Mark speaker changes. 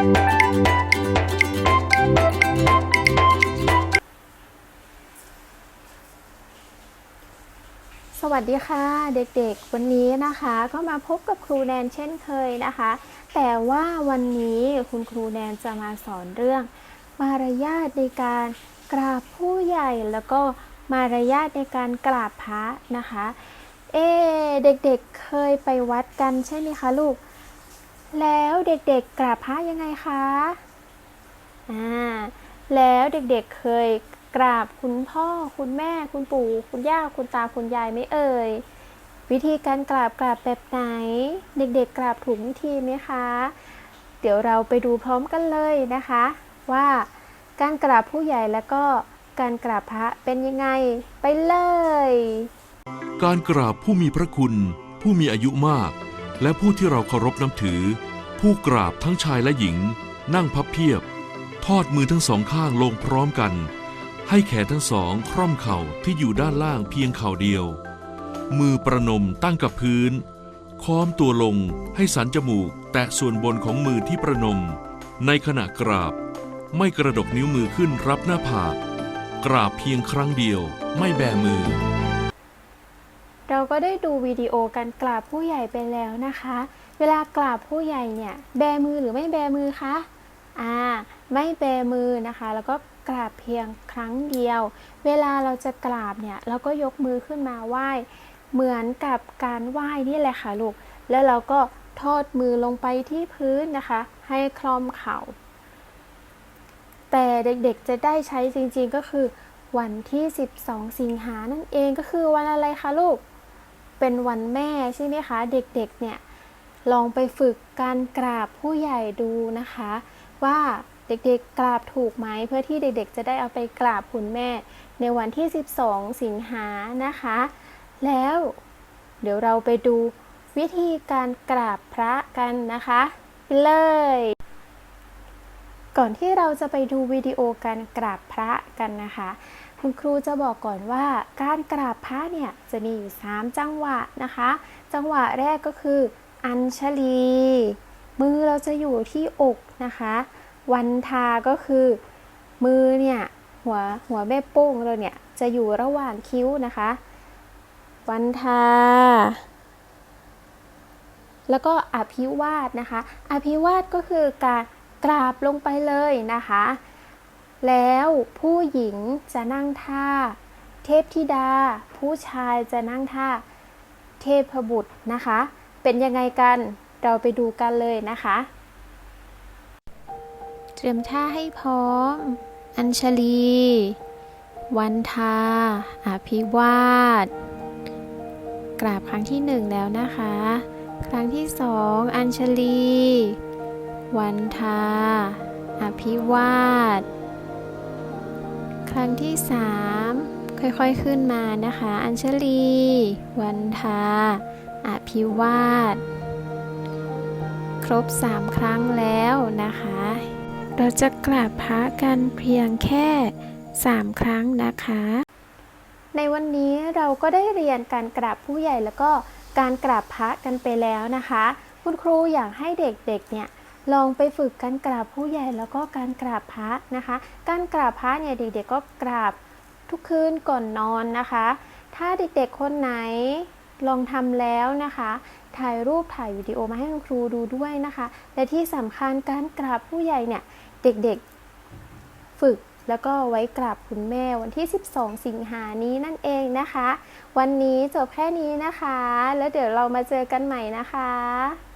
Speaker 1: สวัสดีค่ะเด็กๆ วันนี้นะคะก็มาพบกับครูแนนเช่นเคยนะคะ แต่ว่าวันนี้คุณครูแนนจะมาสอนเรื่อง มารยาทในการกราบผู้ใหญ่แล้วก็มารยาทในการกราบพระนะคะ เอเด็กๆเคยไปวัดกันใช่ไหมคะลูก แล้วเด็กๆกราบพระยังไงคะอ่าแล้วเด็กๆเคยกราบคุณพ่อคุณแม่คุณปู่ คุณย่าคุณตาคุณยายไหมเอ่ยวิธีการกราบกราบแบบไหน เด็กๆกราบถูกวิธีไหมคะ เดี๋ยวเราไปดูพร้อมกันเลยนะคะ ว่าการกราบผู้ใหญ่แล้วก็การกราบพระเป็นยังไงไปเลย
Speaker 2: การกราบผู้มีพระคุณ ผู้มีอายุมาก และผู้ที่เราเคารพนับถือ ผู้กราบทั้งชายและหญิง นั่งพับเพียบ ทอดมือทั้งสองข้างลงพร้อมกัน ให้แขนทั้งสองคร่อมเข่าที่อยู่ด้านล่างเพียงเข่าเดียว มือประนมตั้งกับพื้น ค้อมตัวลงให้สันจมูก แตะส่วนบนของมือที่ประนม ในขณะกราบ ไม่กระดกนิ้วมือขึ้นรับหน้าผากกราบเพียงครั้งเดียว ไม่แบมือ
Speaker 1: เราก็ได้ดูวิดีโอการกราบผู้ใหญ่ไปแล้วนะคะ เวลากราบผู้ใหญ่เนี่ยแบมือหรือไม่แบมือคะอ่าไม่แบมือนะคะ แล้วก็กราบเพียงครั้งเดียว เวลาเราจะกราบเนี่ยเราก็ยกมือขึ้นมาไหว้ เหมือนกับการไหว้นี่แหละค่ะลูก แล้วเราก็ทอดมือลงไปที่พื้นนะคะ ให้คล่อมเข่า แต่เด็กๆจะได้ใช้จริงๆก็คือวันที่ 12 สิงหานั่นเองก็คือวันอะไรคะลูก เป็นวันแม่ใช่ไหมคะ เด็กๆเนี่ยลองไปฝึกการกราบผู้ใหญ่ดูนะคะ ว่าเด็กๆกราบถูกไหมเพื่อที่เด็กๆ จะได้เอาไปกราบคุณแม่ ในวันที่ 12 สิงหานะคะ แล้วเดี๋ยวเราไปดูวิธีการกราบพระกันนะคะไปเลย ก่อนที่เราจะไปดูวิดีโอการกราบพระกันนะคะ คุณครูจะบอกก่อนว่าการกราบพระเนี่ยจะมีอยู่ 3 จังหวะนะคะ จังหวะแรกก็คือ อัญชลี มือเราจะอยู่ที่อกนะคะ วันทาก็คือมือเนี่ยหัวหัวแม่โป้งเราเนี่ยจะอยู่ระหว่างคิ้วนะคะ วันทา แล้วก็อภิวาสนะคะ อภิวาสก็คือการกราบลงไปเลยนะคะ แล้วผู้หญิงจะนั่งท่า เทพธิดา ผู้ชายจะนั่งท่า เทพบุตรนะคะ เป็นยังไงกันเราไปดูกันเลยนะคะ เตรียมท่าให้พร้อม อัญชลี วันทา อภิวาสกราบครั้งที่หนึ่งแล้วนะคะ ครั้งที่สองอัญชลี วันทา อภิวาส ครั้งที่สามค่อยๆขึ้นมานะคะ อัญชลี วันทาอภิวาสครบสามครั้งแล้วนะคะ เราจะกราบพระกันเพียงแค่สามครั้งนะคะ ในวันนี้เราก็ได้เรียนการกราบผู้ใหญ่แล้วก็การกราบพระกันไปแล้วนะคะ คุณครูอยากให้เด็กๆเนี่ย ลองไปฝึกการกราบผู้ใหญ่แล้วก็การกราบพระนะคะ การกราบพระเนี่ยเด็กๆก็กราบทุกคืนก่อนนอนนะคะ ถ้าเด็กๆคนไหนลองทำแล้วนะคะ ถ่ายรูปถ่ายวิดีโอมาให้คุณครูดูด้วยนะคะ และที่สำคัญการกราบผู้ใหญ่เนี่ยเด็กๆฝึกแล้วก็ไว้กราบคุณแม่วันที่ 12 สิงหานี้นั่นเองนะคะ วันนี้จบแค่นี้นะคะ แล้วเดี๋ยวเรามาเจอกันใหม่นะคะ